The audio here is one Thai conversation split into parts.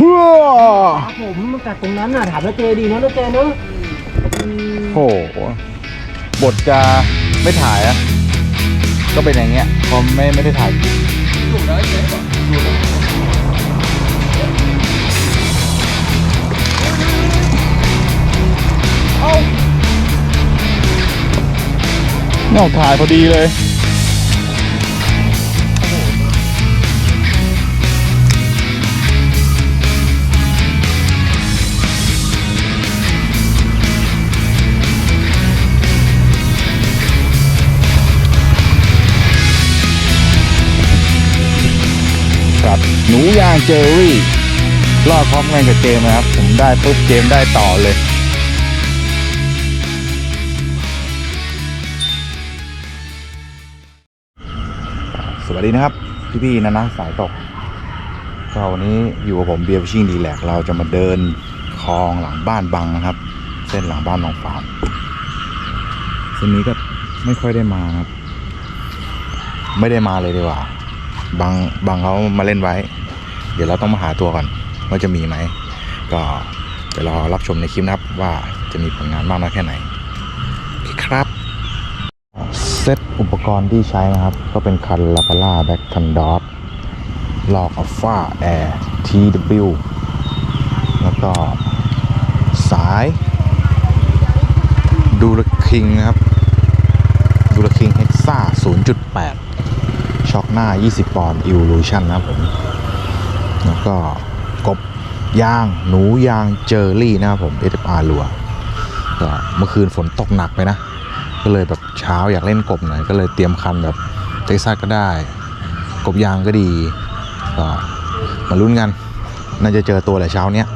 ฮัวครับผมมันกัดตรงนั้นน่ะถามแล้วเจดีนะแล้วเจเนอะอืมโอ้โหบทจะไม่ถ่ายอะก็เป็นอย่างเงี้ยพอไม่ไม่ได้ถ่ายเนี่ยถ่ายพอดีเลย เจอรี่รอดพร้อมกันกับเจมนะครับ ผมได้ปุ๊บเจมได้ต่อเลย สวัสดีนะครับ พี่ๆนะนะสายตกก็วันนี้อยู่กับผมเบียร์ฟิชชิ่งดีแลกเราจะมาเดินคลองหลังบ้านบังนะครับ เส้นหลังบ้านบางฟาร์มเส้นนี้ก็ไม่ค่อยได้มาครับ ไม่ได้มาเลยดีกว่าบางบางเขามาเล่นไว้ ดี๋ยวเราต้องมาหาตัวก่อนว่าจะมีไหม ก็เดี๋ยวรอรับชมในคลิปนะครับว่าจะมีผลงานมากน้อยแค่ไหนครับ เซตอุปกรณ์ที่ใช้นะครับ ก็เป็นคันลาพาร่าแบ็กทันดอทลอกอัลฟาแอร์ TW แล้วก็สายดูลคิงนะครับดูลคิงเฮกซ่า0.8 ช็อคหน้า 20 ปอนด์ Evolution นะครับผม แล้วก็กบยาง หนูยางเจอรี่นะครับผม SFR รัวก็เมื่อคืนฝนตกหนักไปนะ ก็เลยแบบเช้าอยากเล่นกบหน่อย ก็เลยเตรียมคันแบบเท็กซัสก็ได้ กบยางก็ดีก็มาลุ้นกัน น่าจะเจอตัวแหละเช้าเนี้ย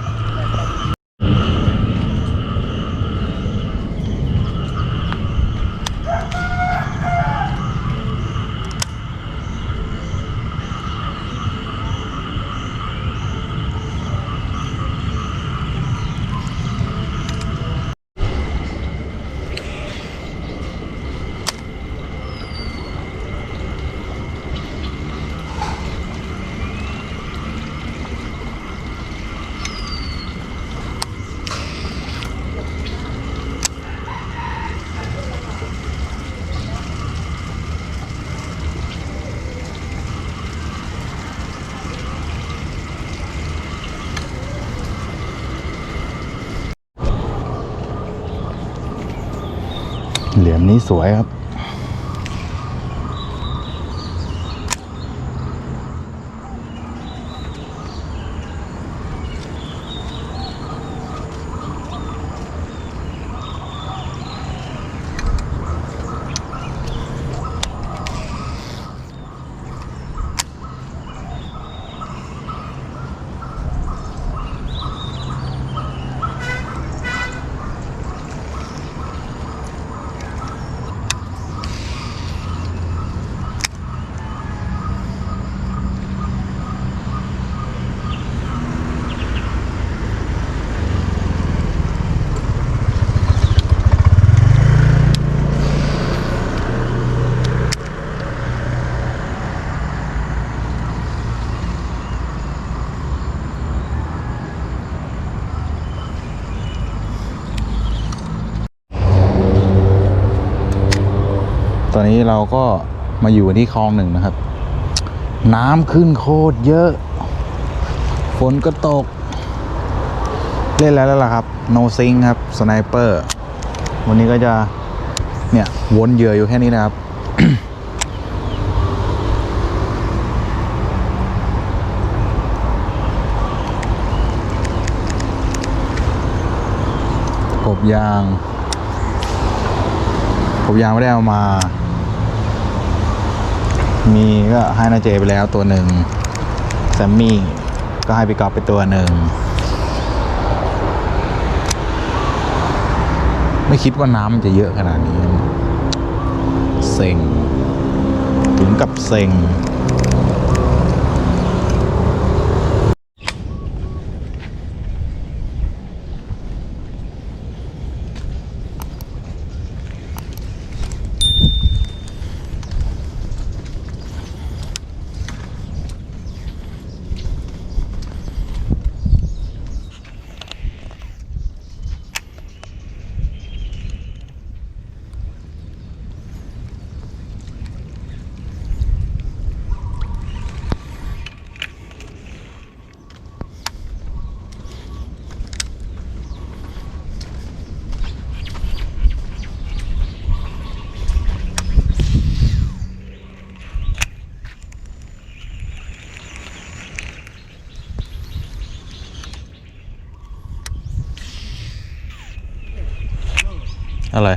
เหรียญนี้สวยครับ เราก็มาอยู่ที่คลองหนึ่งนะครับ น้ำขึ้นโคตรเยอะ ฝนก็ตก เล่นแล้วแล้วล่ะครับโนซิงครับสไนเปอร์วันนี้ก็จะเนี่ยวนเหยื่ออยู่แค่นี้นะครับ กบยางผมยังไม่ได้เอามา มีก็ให้นาเจไปแล้วตัวหนึ่งแซมมี่ก็ให้พี่กอฟไปตัวหนึ่งไม่คิดว่าน้ำมันจะเยอะขนาดนี้ เซ็ง ถึงกับเซ็ง อะไร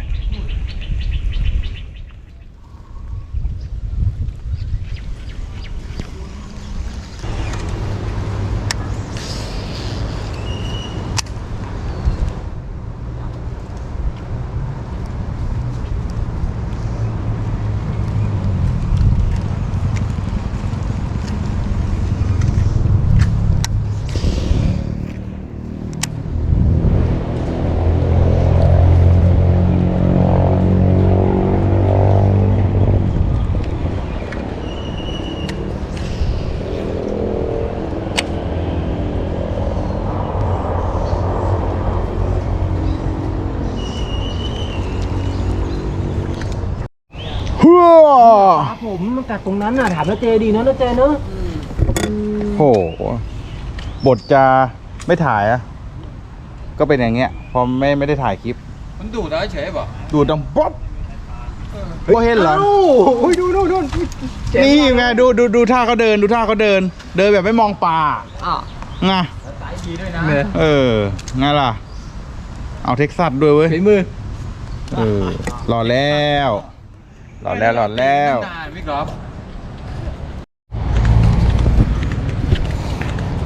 ฮัว ครับ ผมมันกัดตรงนั้นน่ะถามนะเจดีนะนะเจเนอะโหบทจะไม่ถ่ายอะก็เป็นอย่างเงี้ย พอไม่ไม่ได้ถ่ายคลิป มันดูดได้เฉยป่ะดูดดังป๊อบว่าเห็นเหรอเอ้าโอ้ยดูดูดูเจ็บนี่ไงดูดูดูท่าเขาเดินดูท่าเขาเดิน เดินแบบไม่มองป่าอะไงสายดีด้วยนะเนี่ยเออไงล่ะ เอาเท็กซัสด้วยเว้ยฝีมือเออหล่อแล้ว หล่อแล้วหล่อแล้วนานพี่กรอบ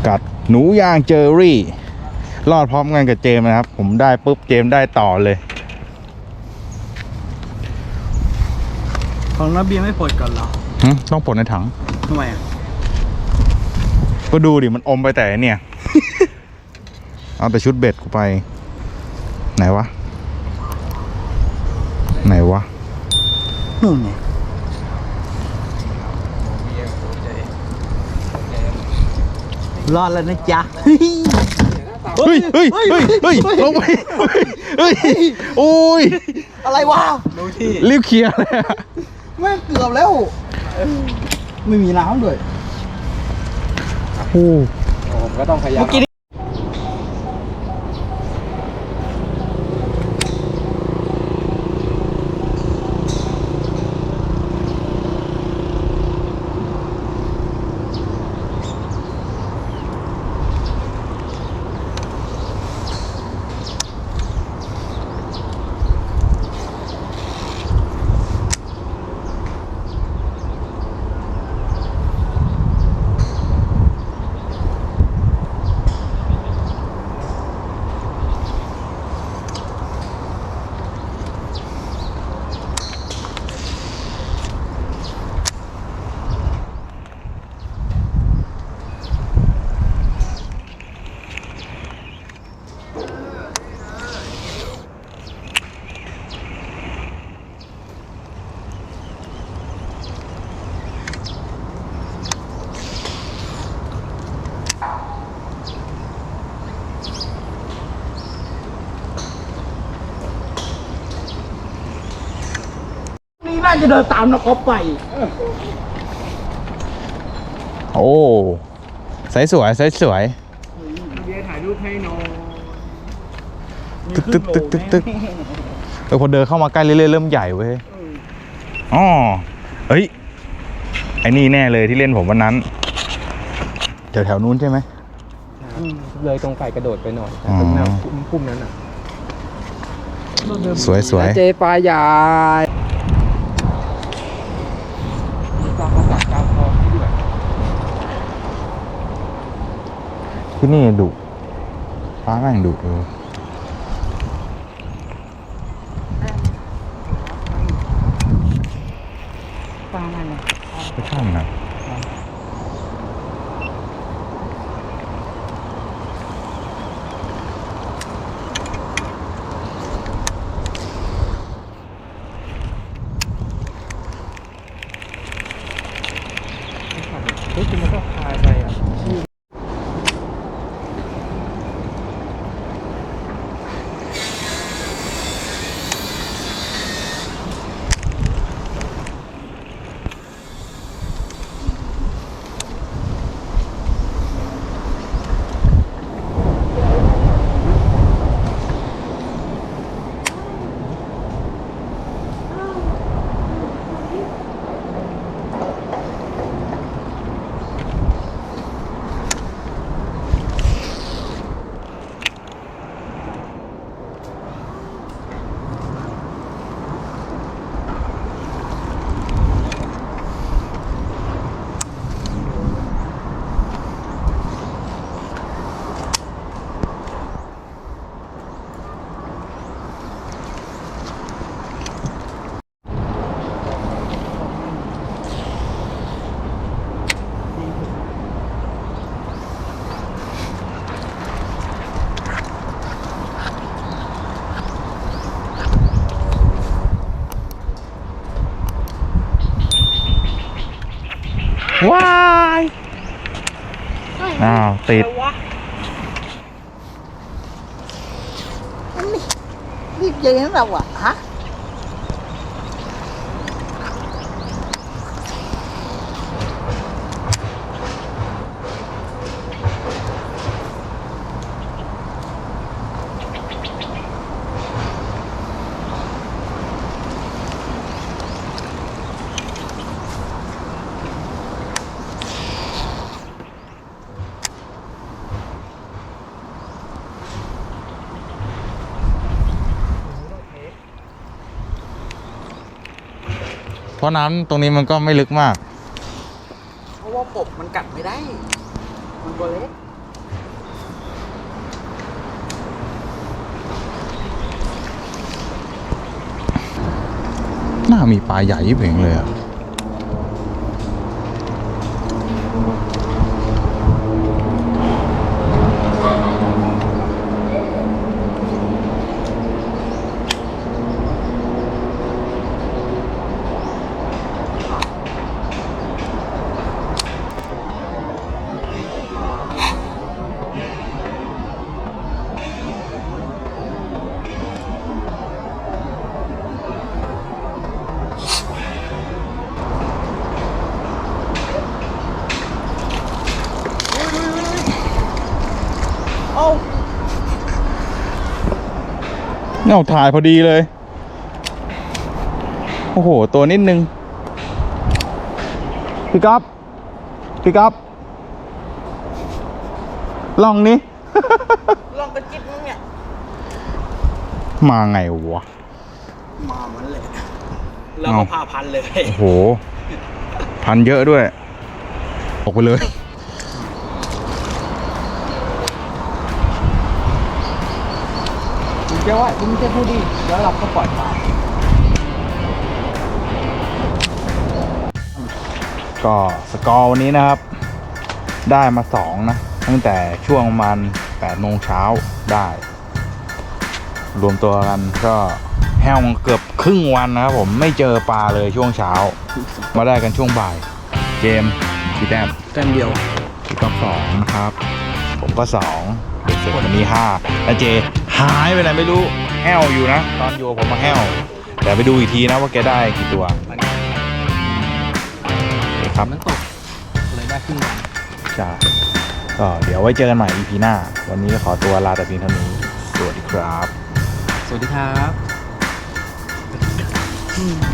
กัดหนูยางเจอรี่ รอดพร้อมกันกับเจมส์นะครับ ผมได้ปุ๊บเจมส์ได้ต่อเลย ของน้าเบียร์ไม่ปลดก่อนเหรอหึต้องปลดในถัง ทำไมอะก็ดูดิมันอมไปแต่เนี่ย เอาแต่ชุดเบ็ดกูไป ไหนวะ ไหนวะ นู่นไงรอดแล้วนะจ๊ะเฮ้ยเฮ้ยเฮ้ยเฮ้ยลงไปเฮ้ยโอ้ยอะไรวะดูที่รีบเคลียร์เลยอะแม่งเกือบแล้ว ไม่มีน้ำด้วยโอ้ผมก็ต้องพยายาม จะเดินตามนักกอล์ฟไปโอ้ใสสวยใสสวยเบียร์ถ่ายรูปให้น้องตึกตึกตึกตึกตึกเออพอเดินเข้ามาใกล้เรื่อยๆเริ่มใหญ่เว้ยอ๋อเอ้ยไอ้นี่แน่เลยที่เล่นผมวันนั้นแถวแถวๆนู้นใช่ไหมเลยตรงไก่กระโดดไปหน่อยอ๋อตรงแนวพุ่มนั้นอะสวยสวยเจปลาใหญ่ ต้องประกาศกาวทองที่ด้วย ที่นี่ดุฟ้าแม่งดุเออ ว้ายอ้าวติดรีบยิงเราอะฮะ เพราะน้ำตรงนี้มันก็ไม่ลึกมาก เพราะว่าปกมันกัดไม่ได้ มันตัวเล็ก น่ามีปลาใหญ่ยิ่งเพ่งเลยอะ เนี่ยถ่ายพอดีเลย โอ้โห ตัวนิดนึง พี่ก๊อฟพี่ก๊อฟลองนี้ ลองกระจิบมึงเนี่ย มาไงวะ มามันเลย แล้วก็พาพันเลย โอ้โห พันเยอะด้วย ออกไปเลย คุณจะว่าคุณจะพูดดีแล้วเราก็ปล่อยปลาก็สกอร์วันนี้นะครับ ได้มาสองนะ ตั้งแต่ช่วงประมาณ8โมงเช้าได้ รวมตัวกันก็แห้วเกือบครึ่งวันนะครับผมไม่เจอปลาเลยช่วงเช้า มาได้กันช่วงบ่ายเจมกี่แต้มแต้มเดียวพี่ก๊อฟสองนะครับ ผมก็สองเด็กเสร็จวันนี้ห้าแล้วเจ หายไปไหนไม่รู้แห้วอยู่นะ ตอนอยู่กับผมมาแห้วแต่ไปดูอีกทีนะว่าแกได้กี่ตัวโอเคครับน้ำตกเลยได้ครึ่งวันใช่ก็เดี๋ยวไว้เจอกันใหม่ EP หน้า วันนี้ขอตัวลาแต่เพียงเท่านี้ สวัสดีครับ สวัสดีครับอืม